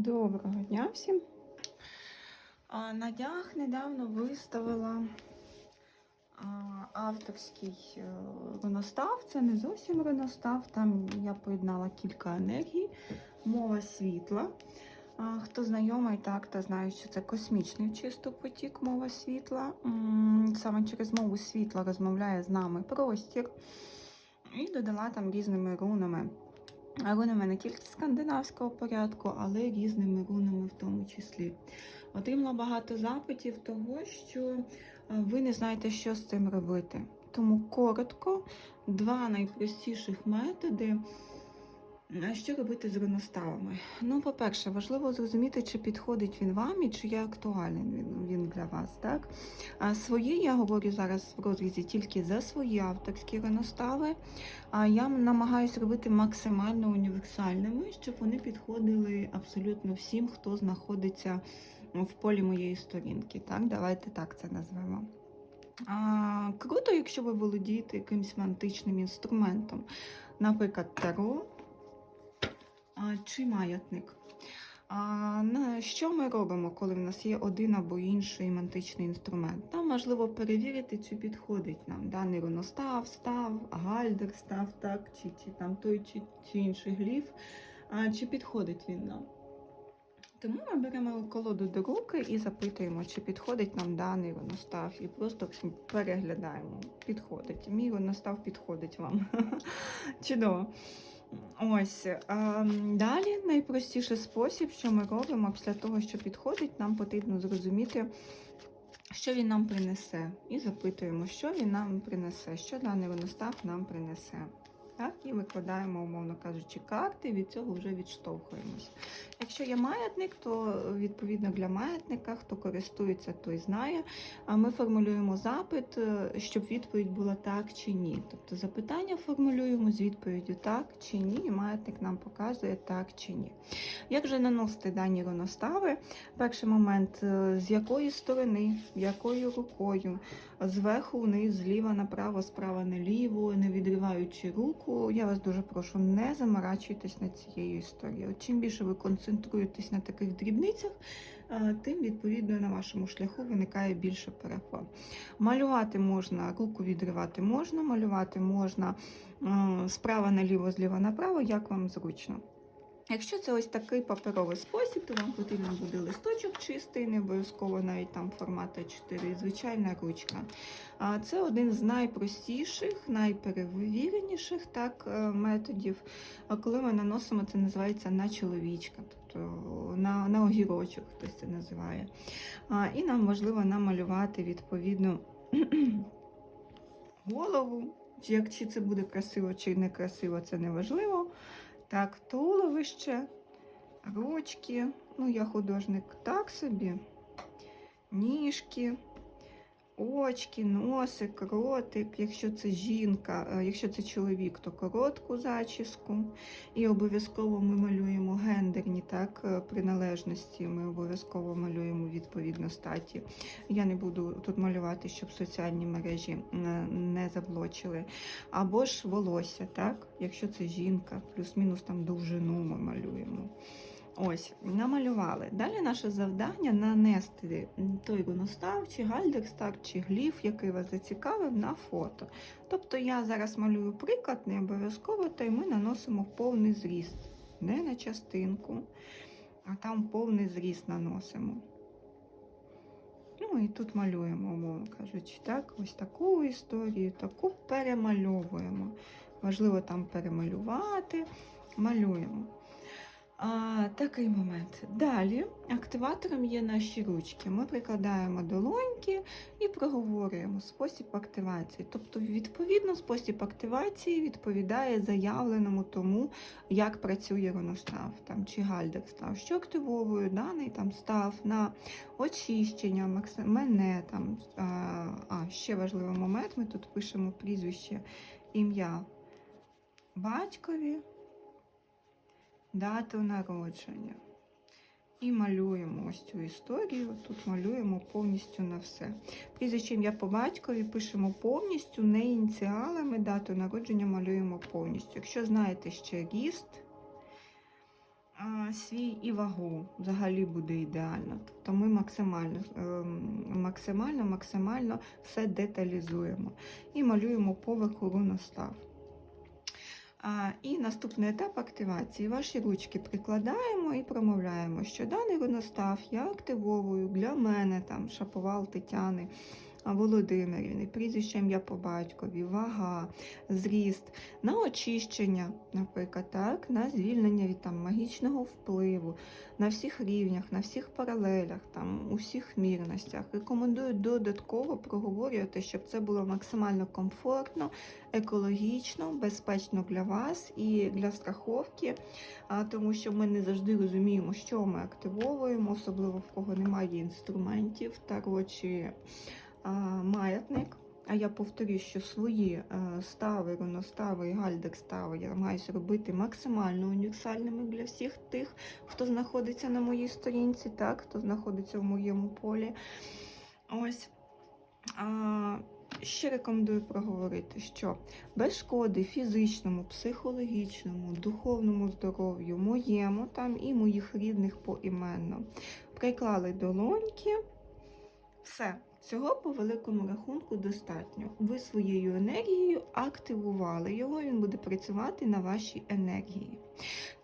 Доброго дня всім. На днях недавно виставила авторський е, руностав. Це не зовсім руностав. Там я поєднала кілька енергій, мова світла. Хто знайомий, так, та знає, що це космічний чисто потік, мова світла. Саме через мову світла розмовляє з нами простір. І додала там різними рунами. Рунами не тільки скандинавського порядку, але різними рунами в тому числі. Отримала багато запитів того, що е, ви не знаєте, що з цим робити. Тому коротко, два найпростіших методи. Що робити з руноставами? Ну, по-перше, важливо зрозуміти, чи підходить він вам і чи є актуальним він, для вас. Так? А свої я говорю зараз в розрізі тільки за свої авторські руностави. А я намагаюся робити максимально універсальними, щоб вони підходили абсолютно всім, хто знаходиться в полі моєї сторінки. Так, давайте так це назвемо. А, круто, якщо ви володієте якимось античним інструментом, наприклад, таро чи маятник. А, що ми робимо, коли в нас є один або інший мантичний інструмент? Нам важливо перевірити, чи підходить нам даний руностав, став, гальдер, став, так, чи, чи там той чи, чи інший гліф, а, чи підходить він нам. Тому ми беремо колоду до руки і запитуємо, чи підходить нам даний руностав, і просто переглядаємо. Підходить. Мій руностав підходить вам. Чудово. Ось а, далі найпростіший спосіб, що ми робимо після того, що підходить, нам потрібно зрозуміти, що він нам принесе. І запитуємо, що він нам принесе, що даний виностав нам принесе. Так, і викладаємо, умовно кажучи, карти, від цього вже відштовхуємось. Якщо є маятник, то відповідно для маятника, хто користується, той знає. А ми формулюємо запит, е, щоб відповідь була так чи ні. Тобто запитання формулюємо з відповіддю так чи ні, і маятник нам показує так чи ні. Як же наносити дані руностави? Перший момент, е, з якої сторони, якою рукою, зверху вниз, зліва направо, справа наліво, не відриваючи руку. Я вас дуже прошу, не заморачуйтесь над цією історією. Чим більше ви концентруєтесь на таких дрібницях, е, тим відповідно на вашому шляху виникає більше перепон. Малювати можна, руку відривати можна, малювати можна справа наліво, зліва направо, як вам зручно. Якщо це ось такий паперовий спосіб, то вам потрібен буде листочок чистий, не обов'язково навіть там формат А4 і звичайна ручка. Це один з найпростіших, найперевіреніших так, е, методів. Коли ми наносимо, це називається на чоловічка, тобто на, на огірочок хтось це називає. І нам важливо намалювати відповідно голову. Як чи це буде красиво, чи не красиво, це не важливо. Так, туловище, ручки, ну, я художник так собі, ніжки, очки, носик, ротик, якщо це жінка, е, якщо це чоловік, то коротку зачіску. І обов'язково ми малюємо гендерні так, е, приналежності, ми обов'язково малюємо відповідно статі. Я не буду тут малювати, щоб соціальні мережі е, не заблочили. Або ж волосся, так? якщо це жінка, плюс-мінус там довжину ми малюємо. Ось, намалювали. Далі наше завдання нанести той руностав, чи гальдерстар, чи гліф, який вас зацікавив, на фото. Тобто я зараз малюю приклад, не обов'язково, та й ми наносимо повний зріст. Не на частинку, а там повний зріст наносимо. Ну і тут малюємо, умовно кажучи, так, ось таку історію, таку перемальовуємо. Важливо там перемалювати, малюємо. Такий момент. Далі активатором є наші ручки. Ми прикладаємо долоньки і проговорюємо спосіб активації. Тобто, відповідно, спосіб активації відповідає заявленому тому, як працює руностав там, чи гальдер став, що активовує даний там став на очищення, мене там. А, ще важливий момент. Ми тут пишемо прізвище, ім'я батькові дату народження. І малюємо ось цю історію. Тут малюємо повністю на все. Прізвище ім'я по батькові пишемо повністю, не ініціалами, дату народження малюємо повністю. Якщо знаєте ще ріст, свій і вагу взагалі буде ідеально. Тобто ми максимально, ем, максимально, максимально все деталізуємо і малюємо поверх руностав. І наступний етап активації. Ваші ручки прикладаємо і промовляємо, що даний руностав я активовую для мене, там, Шаповал Тетяни Володимирівни, прізвище ім'я по батькові, вага, зріст, на очищення, наприклад, так, на звільнення від там, магічного впливу, на всіх рівнях, на всіх паралелях, там, у всіх мірностях. Рекомендую додатково проговорювати, щоб це було максимально комфортно, екологічно, безпечно для вас і для страховки, тому що ми не завжди розуміємо, що ми активовуємо, особливо в кого немає інструментів, таро чи маятник. А я повторюю, що свої е, стави, руностави і гальдекстави я намагаюся робити максимально універсальними для всіх тих, хто знаходиться на моїй сторінці, так, хто знаходиться в моєму полі. Ось. А, ще рекомендую проговорити, що без шкоди фізичному, психологічному, духовному здоров'ю, моєму там і моїх рідних поіменно. Приклали долоньки. Все. Цього по великому рахунку достатньо. Ви своєю енергією активували його, він буде працювати на вашій енергії.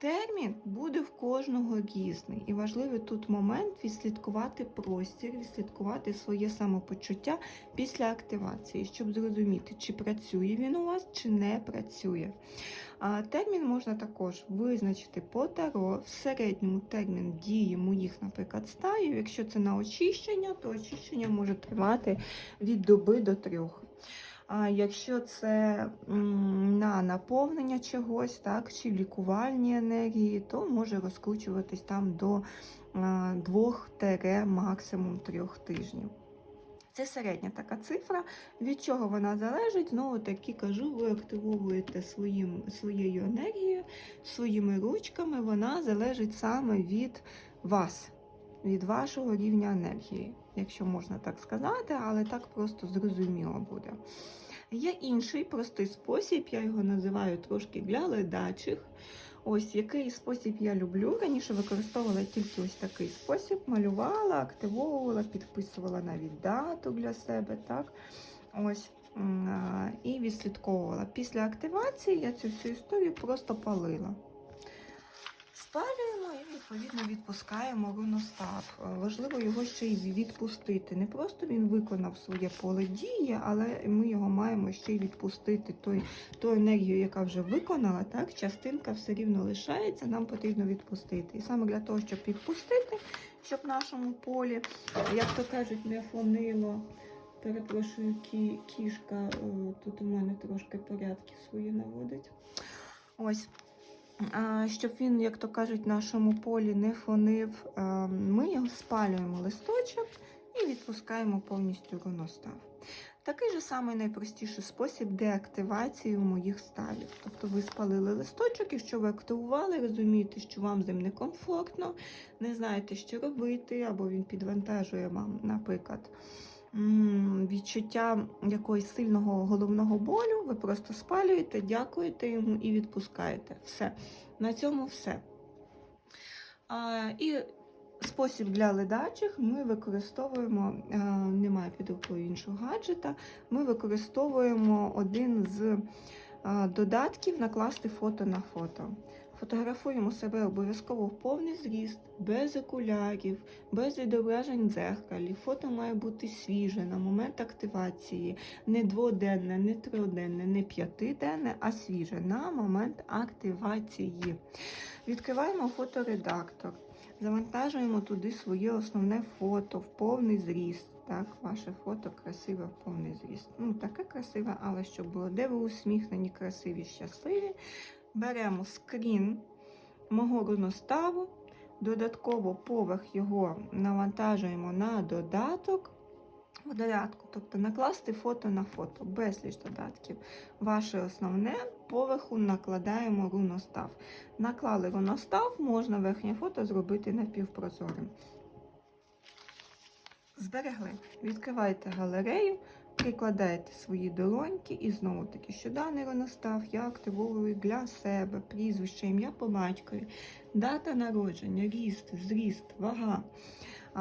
Термін буде в кожного різний, і важливий тут момент відслідкувати простір, відслідкувати своє самопочуття після активації, щоб зрозуміти, чи працює він у вас, чи не працює. А термін можна також визначити по таро в середньому термін дії моїх, наприклад, стаїв. Якщо це на очищення, то очищення може тривати від доби до трьох. А якщо це на наповнення чогось, так, чи лікувальні енергії, то може розкручуватись там до а, двох тере максимум трьох тижнів. Це середня така цифра. Від чого вона залежить? Знову таки кажу, ви активовуєте своїм, своєю енергією, своїми ручками. Вона залежить саме від вас, від вашого рівня енергії, якщо можна так сказати, але так просто зрозуміло буде. Є інший простий спосіб, я його називаю трошки для ледачих. Ось який спосіб я люблю. Раніше використовувала тільки ось такий спосіб, малювала, активовувала, підписувала навіть дату для себе. так. Ось. І відслідковувала. Після активації я цю всю історію просто палила. Спалюємо і відповідно відпускаємо руностав. Е, Важливо його ще й відпустити. Не просто він виконав своє поле дії, але ми його маємо ще й відпустити. Той, ту енергію, яка вже виконала, так, частинка все рівно лишається, нам потрібно відпустити. І саме для того, щоб відпустити, щоб в нашому полі, як то кажуть, не фонило. Перепрошую, кі, кішка е, тут у мене трошки порядки свої наводить. Ось. Щоб він, як то кажуть, в нашому полі не фонив, ми його спалюємо листочок і відпускаємо повністю руностав. Такий же самий найпростіший спосіб деактивації моїх ставів. Тобто ви спалили листочок, і що ви активували, розумієте, що вам з ним некомфортно, не знаєте, що робити, або він підвантажує вам, наприклад, відчуття якогось сильного головного болю, ви просто спалюєте, дякуєте йому і відпускаєте. Все. На цьому все. А, і спосіб для ледачих ми використовуємо, а, немає під рукою іншого гаджета, ми використовуємо один з а, додатків накласти фото на фото. Фотографуємо себе обов'язково в повний зріст, без окулярів, без відображень дзеркалі. Фото має бути свіже на момент активації, не дводенне, не триденне, не п'ятиденне, а свіже на момент активації. Відкриваємо фоторедактор, завантажуємо туди своє основне фото в повний зріст. Так, ваше фото красиве в повний зріст. Ну, таке красиве, але щоб було, де ви усміхнені, красиві, щасливі. Беремо скрін мого руноставу, додатково поверх його навантажуємо на додаток. В додатку, тобто накласти фото на фото, безліч додатків. Ваше основне поверху накладаємо руностав. Наклали руностав, можна верхнє фото зробити напівпрозорим. Зберегли. Відкривайте галерею, прикладаєте свої долоньки і знову таки, що даний роностав я активовую для себе, прізвище, ім'я по батькові, дата народження, ріст, зріст, вага.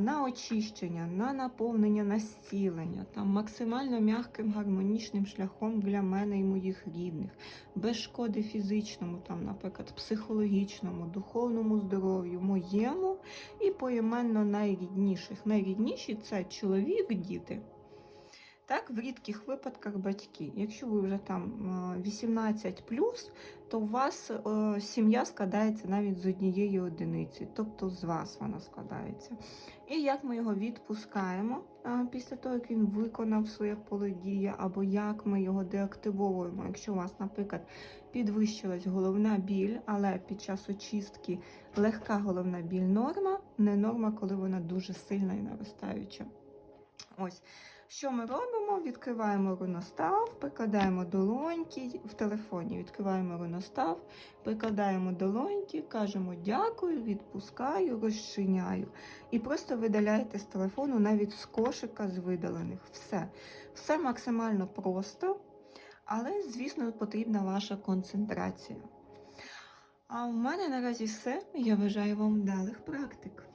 На очищення, на наповнення, на зцілення, там максимально м'яким гармонічним шляхом для мене і моїх рідних, без шкоди фізичному, там, наприклад, психологічному, духовному здоров'ю, моєму і поіменно найрідніших. Найрідніші це чоловік, діти. Так, в рідких випадках батьки. Якщо ви вже там е, 18 то у вас е, сім'я складається навіть з однієї одиниці, тобто з вас вона складається. І як ми його відпускаємо е, після того, як він виконав своє поле дії, або як ми його деактивовуємо, якщо у вас, наприклад, підвищилась головна біль, але під час очистки легка головна біль норма, не норма, коли вона дуже сильна і наростаюча. Ось. Що ми робимо? Відкриваємо руностав, прикладаємо долоньки в телефоні, відкриваємо руностав, прикладаємо долоньки, кажемо дякую, відпускаю, розчиняю. І просто видаляєте з телефону навіть з кошика з видалених. Все. Все максимально просто, але, звісно, потрібна ваша концентрація. А у мене наразі все. Я бажаю вам вдалих практик.